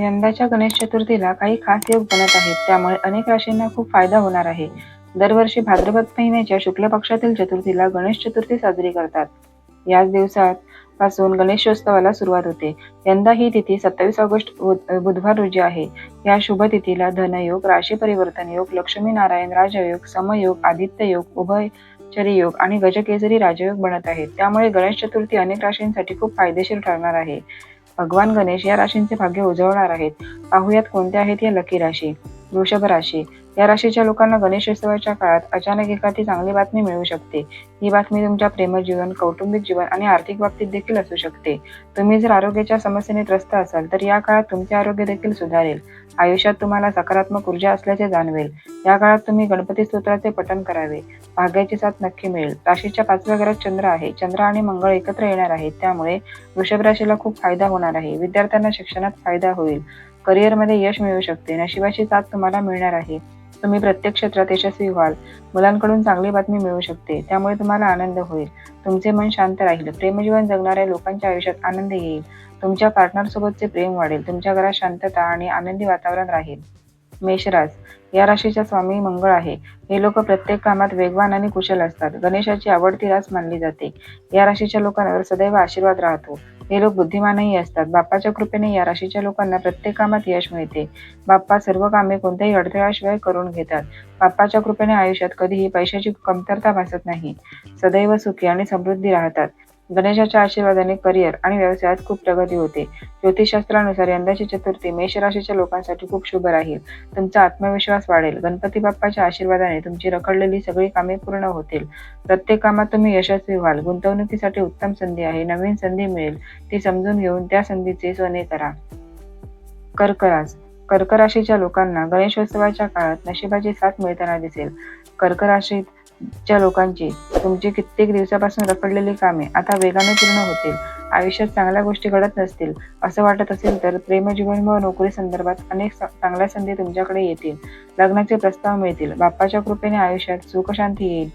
यंदाच्या गणेश चतुर्थीला काही खास योग बनत आहेत. त्यामुळे अनेक राशींना खूप फायदा होणार आहे. दरवर्षी भाद्रपद महिन्याच्या शुक्ल पक्षातील चतुर्थीला गणेश चतुर्थी साजरी करतात. याच दिवसात पासून गणेशोत्सवाला सुरुवात होते. यंदा ही तिथी सत्तावीस ऑगस्ट बुधवार रोजी आहे. या शुभ तिथीला धनयोग राशी परिवर्तन योग लक्ष्मी नारायण राजयोग समयोग आदित्य योग उभयचरी योग आणि गजकेसरी राजयोग बनत आहेत. त्यामुळे गणेश चतुर्थी अनेक राशींसाठी खूप फायदेशीर ठरणार आहे. भगवान गणेश या राशींचे भाग्य उजळणार आहेत. पाहुयात कोणत्या आहेत या लकी राशी? वृषभ राशी. या राशीच्या लोकांना गणेशोत्सवाच्या काळात अचानक एखादी चांगली बातमी मिळू शकते. ही बातमी तुमच्या प्रेमजीवन कौटुंबिक जीवन आणि आर्थिक बाबतीत देखील असू शकते. तुम्ही जर आरोग्याच्या समस्येने त्रस्त असाल तर या काळात तुमचे आरोग्य देखील सुधारेल. आयुष्यात तुम्हाला सकारात्मक ऊर्जा असल्याचे जाणवेल. या काळात तुम्ही गणपती स्तोत्राचे पठण करावे. भाग्याची साथ नक्की मिळेल. राशीच्या पाचव्या घरात चंद्र आहे. चंद्र आणि मंगळ एकत्र येणार आहेत. त्यामुळे वृषभ राशीला खूप फायदा होणार आहे. विद्यार्थ्यांना शिक्षणात फायदा होईल. करिअरमध्ये यश मिळू शकते. नशिबाची साथ तुम्हाला मिळणार आहे. तुम्ही प्रत्येक क्षेत्रात यशस्वी व्हाल. मुलांकडून चांगली बातमी मिळू शकते. त्यामुळे तुम्हाला आनंद होईल. तुमचे मन शांत राहील. प्रेमजीवन जगणाऱ्या लोकांच्या आयुष्यात आनंद येईल. तुमच्या पार्टनर सोबतचे प्रेम वाढेल. तुमच्या घरात शांतता आणि आनंदी वातावरण राहील. मेषराज. या राशीचा स्वामी मंगळ आहे. हे लोक प्रत्येक कामात वेगवान आणि कुशल असतात. गणेशाची आवडती रास मानली जाते. या राशीच्या लोकांवर सदैव आशीर्वाद राहतो. हे लोक बुद्धिमानही असतात. बाप्पाच्या कृपेने या राशीच्या लोकांना प्रत्येक कामात यश मिळते. बाप्पा सर्व कामे कोणत्याही अडथळ्याशिवाय करून घेतात. बाप्पाच्या कृपेने आयुष्यात कधीही पैशाची कमतरता भासत नाही. सदैव सुखी आणि समृद्धी राहतात. गणेशाच्या आशीर्वादाने करिअर आणि व्यवसायात खूप प्रगती होते. ज्योतिषशास्त्रानुसार यंदाची चतुर्थी मेष राशीच्या लोकांसाठी खूप शुभ राहील. तुमचा आत्मविश्वास वाढेल. गणपती बाप्पाच्या आशीर्वादाने तुमची रखडलेली सगळी कामे पूर्ण होतील. प्रत्येक कामात तुम्ही यशस्वी व्हाल. गुंतवणुकीसाठी उत्तम संधी आहे. नवीन संधी मिळेल. ती समजून घेऊन त्या संधीचे सोने करा. कर्क कर्क राशीच्या लोकांना गणेशोत्सवाच्या काळात नशिबाची साथ मिळताना दिसेल. कर्क च्या लोकांची. तुमची कित्येक दिवसापासून रखडलेली कामे आता वेगाने पूर्ण होतील. आयुष्यात चांगल्या गोष्टी घडत नसतील असं वाटत असेल तर प्रेमजीवन व नोकरी संदर्भात अनेक चांगल्या संधी तुमच्याकडे येतील. लग्नाचे प्रस्ताव मिळतील. बाप्पाच्या कृपेने आयुष्यात सुखशांती येईल.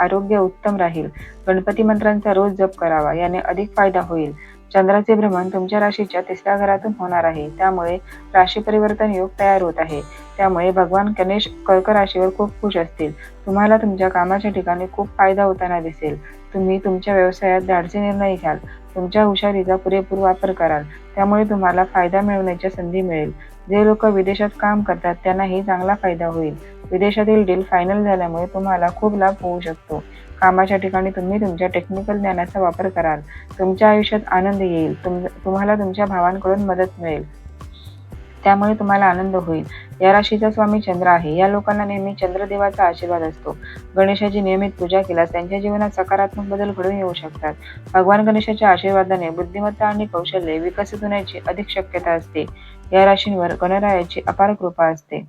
आरोग्य उत्तम राहील. गणपती मंत्रांचा रोज जप करावा याने अधिक फायदा होईल. चंद्राचे भ्रमण तुमच्या राशीच्या तिसऱ्या घरातून होणार आहे. त्यामुळे राशी परिवर्तन योग तयार होत आहे. त्यामुळे भगवान गणेश कर्क राशीवर खूप खुश असतील. तुम्हाला तुमच्या कामाच्या ठिकाणी खूप फायदा होताना दिसेल. तुम्ही तुमच्या व्यवसायात धाडसी निर्णय घ्याल. तुमच्या हुशारीचा पुरेपूर वापर कराल. त्यामुळे तुम्हाला फायदा मिळवण्याची संधी मिळेल. जे लोक विदेशात काम करतात त्यांनाही चांगला फायदा होईल. विदेशातील डील फायनल झाल्यामुळे तुम्हाला खूप लाभ होऊ शकतो. कामाच्या ठिकाणी तुम्ही तुमच्या टेक्निकल ज्ञानाचा वापर कराल. तुमच्या आयुष्यात आनंद येईल. तुम तुम्हाला तुमच्या भावांकडून मदत मिळेल. त्यामुळे तुम्हाला आनंद होईल. या राशीचा स्वामी चंद्र आहे. या लोकांना नेहमी चंद्रदेवाचा आशीर्वाद असतो. गणेशाची नियमित पूजा केल्यास त्यांच्या जीवनात सकारात्मक बदल घडून येऊ शकतात. भगवान गणेशाच्या आशीर्वादाने बुद्धिमत्ता आणि कौशल्य विकसित होण्याची अधिक शक्यता असते. या राशींवर गणरायाची अपार कृपा असते.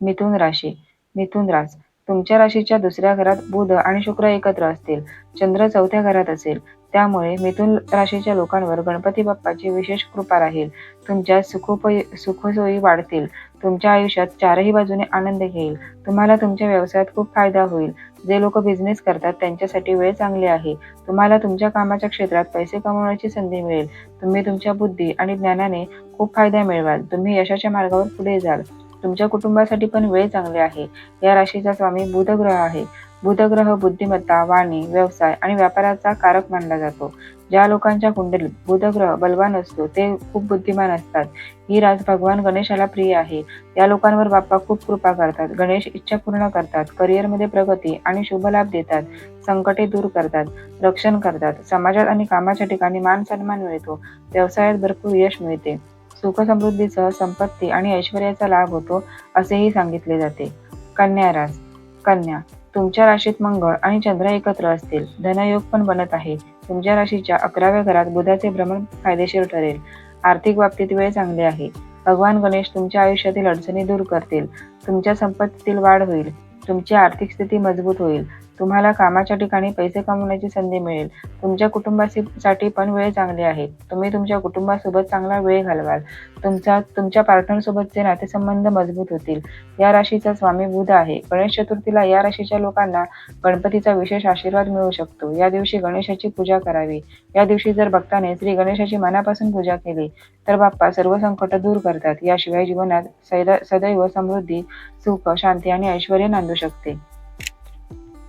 मिथुन राशी. मिथुन रास. तुमच्या राशीच्या दुसऱ्या घरात बुध आणि शुक्र एकत्र असतील चंद्र चौथ्या घरात असेल त्यामुळे मिथुन राशीच्या लोकांवर गणपती बाप्पाची विशेष कृपा राहील. तुमच्या सुखोपय सुखसोयी वाढतील. तुमच्या आयुष्यात चारही बाजूने आनंद घेईल. तुम्हाला तुमच्या व्यवसायात खूप फायदा होईल. जे लोक बिझनेस करतात त्यांच्यासाठी वेळ चांगली आहे. तुम्हाला तुमच्या कामाच्या क्षेत्रात पैसे कमवण्याची संधी मिळेल. तुम्ही तुमच्या बुद्धी आणि ज्ञानाने खूप फायदा मिळवाल. तुम्ही यशाच्या मार्गावर पुढे जाल. तुमच्या कुटुंबासाठी पण वेळ चांगले आहे. या राशीचा स्वामी बुधग्रह आहे. बुधग्रह बुद्धिमत्ता वाणी व्यवसाय आणि व्यापाराचा कारक मानला जातो. ज्या लोकांच्या कुंडलीत बुधग्रह बलवान असतो ते खूप बुद्धिमान असतात. ही राज भगवान गणेशाला प्रिय आहे. या लोकांवर बाप्पा खूप कृपा करतात. गणेश इच्छा पूर्ण करतात. करिअरमध्ये प्रगती आणि शुभ लाभ देतात. संकटे दूर करतात. रक्षण करतात. समाजात आणि कामाच्या ठिकाणी मान सन्मान मिळतो. व्यवसायात भरपूर यश मिळते. सुख समृद्धीसह संपत्ती आणि ऐश्वर्याचा लाभ होतो असेही सांगितले जाते. कन्या रास कन्या तुमच्या राशीत मंगळ आणि चंद्र एकत्र असतील. धनयोग पण बनत आहे. तुमच्या राशीच्या अकराव्या घरात बुधाचे भ्रमण फायदेशीर ठरेल. आर्थिक बाबतीत वेळ चांगली आहे. भगवान गणेश तुमच्या आयुष्यातील अडचणी दूर करतील. तुमच्या संपत्तीतील वाढ होईल. तुमची आर्थिक स्थिती मजबूत होईल. तुम्हाला कामाच्या ठिकाणी पैसे कमवण्याची संधी मिळेल. तुमच्या कुटुंबासाठी पण वेळ चांगली आहे. तुम्ही तुमच्या कुटुंबासोबत चांगला वेळ घालवाल. तुमचा तुमच्या पार्टनरसोबतचे नातेसंबंध मजबूत होतील या राशीचा स्वामी बुध आहे. गणेश चतुर्थीला या राशीच्या लोकांना गणपतीचा विशेष आशीर्वाद मिळू शकतो. या दिवशी गणेशाची पूजा करावी. या दिवशी जर भक्ताने श्री गणेशाची मनापासून पूजा केली तर बाप्पा सर्व संकट दूर करतात. याशिवाय जीवनात सैद सदैव समृद्धी सुख शांती आणि ऐश्वर नांदू शकते.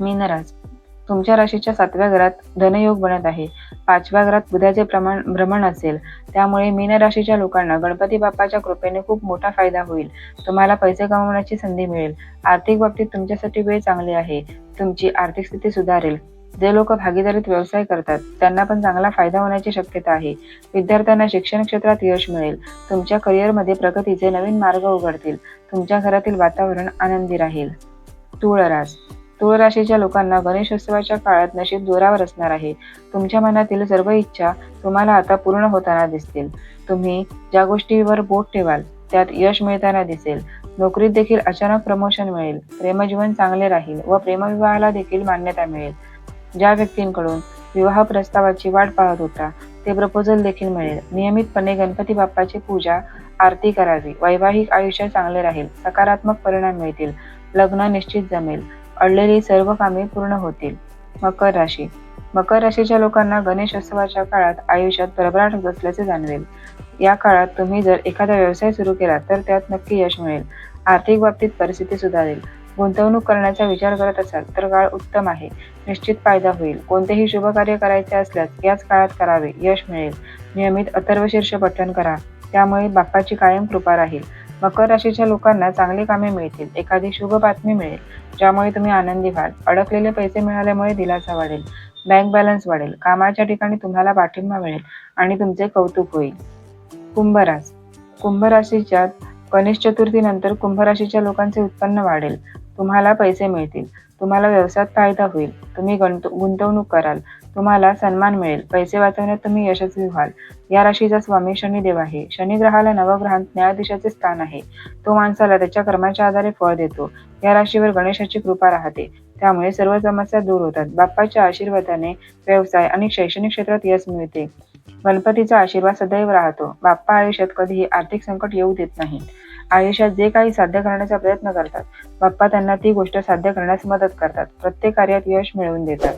मीनराज तुमच्या राशीच्या सातव्या घरात धनयोग बनत आहे. पाचव्या घरात बुधाचे प्रमाण भ्रमण असेल. त्यामुळे मीन राशीच्या लोकांना गणपती बाप्पाच्या कृपेने खूप मोठा फायदा होईल. तुम्हाला पैसे कमवण्याची संधी मिळेल. आर्थिक बाबतीत तुमच्यासाठी वेळ चांगली आहे. तुमची आर्थिक स्थिती सुधारेल. जे लोक भागीदारीत व्यवसाय करतात त्यांना पण चांगला फायदा होण्याची शक्यता आहे. विद्यार्थ्यांना शिक्षण क्षेत्रात यश मिळेल. तुमच्या करिअरमध्ये प्रगतीचे नवीन मार्ग उघडतील. तुमच्या घरातील वातावरण आनंदी राहील. तुळरास तूळ राशीच्या लोकांना गणेशोत्सवाच्या काळात नशीब जोरावर असणार आहे. तुमच्या मनातील सर्व इच्छा तुम्हाला आता पूर्ण होताना दिसतील. तुम्ही ज्या गोष्टीवर बोट ठेवाल त्यात यश मिळताना दिसेल. नोकरीत देखील अचानक प्रमोशन मिळेल. प्रेमजीवन चांगले राहील व प्रेमविवाहाला देखील मान्यता मिळेल. ज्या व्यक्तींकडून विवाह प्रस्तावाची वाट पाहत होता ते प्रपोजल देखील मिळेल. नियमितपणे गणपती बाप्पाची पूजा आरती करावी. वैवाहिक आयुष्य चांगले राहील. सकारात्मक परिणाम मिळतील. लग्न निश्चित जमेल. अडलेली सर्व कामे पूर्ण होतील. मकर राशी. मकर राशीच्या लोकांना गणेशोत्सवाच्या काळात आयुष्यात भरभराट असल्याचे जाणवेल. या काळात तुम्ही जर एखादा व्यवसाय सुरू केला तर त्यात नक्की यश मिळेल. आर्थिक बाबतीत परिस्थिती सुधारेल. गुंतवणूक करण्याचा विचार करत असाल तर काळ उत्तम आहे. निश्चित फायदा होईल. कोणतेही शुभ कार्य करायचे असल्यास याच काळात करावे. यश मिळेल. नियमित अथर्वशीर्ष पठण करा. त्यामुळे बाप्पाची कायम कृपा राहील. मकर राशीच्या लोकांना चांगली कामे मिळतील एखादी शुभ बातमी मिळेल ज्यामुळे तुम्ही आनंदी व्हाल. अडकलेले पैसे मिळाल्यामुळे दिलासा वाढेल बँक बॅलन्स वाढेल कामाच्या ठिकाणी तुम्हाला पाठिंबा मिळेल आणि तुमचे कौतुक होईल. कुंभरास कुंभ राशीच्या गणेश चतुर्थीनंतर कुंभ राशीच्या लोकांचे उत्पन्न वाढेल तुम्हाला पैसे मिळतील. तुम्हाला व्यवसायात फायदा होईल. तुम्ही गुंतवणूक कराल. तुम्हाला सन्मान मिळेल. पैसे वाचवण्यात तुम्ही यशस्वी व्हाल. या राशीचा स्वामी शनिदेव आहे. शनी ग्रहाला नवग्रहांत न्यायाधीशाचे स्थान आहे. तो माणसाला त्याच्या कर्माच्या आधारे फळ देतो. या राशीवर गणेशाची कृपा राहते. त्यामुळे सर्व समस्या दूर होतात. बाप्पाच्या आशीर्वादाने व्यवसाय आणि शैक्षणिक क्षेत्रात यश मिळते. गणपतीचा आशीर्वाद सदैव राहतो. बाप्पा आयुष्यात कधीही आर्थिक संकट येऊ देत नाही आयुष्यात जे काही साध्य करण्याचा प्रयत्न करतात बाप्पा त्यांना ती गोष्ट साध्य करण्यास मदत करतात. प्रत्येक कार्यात यश मिळवून देतात.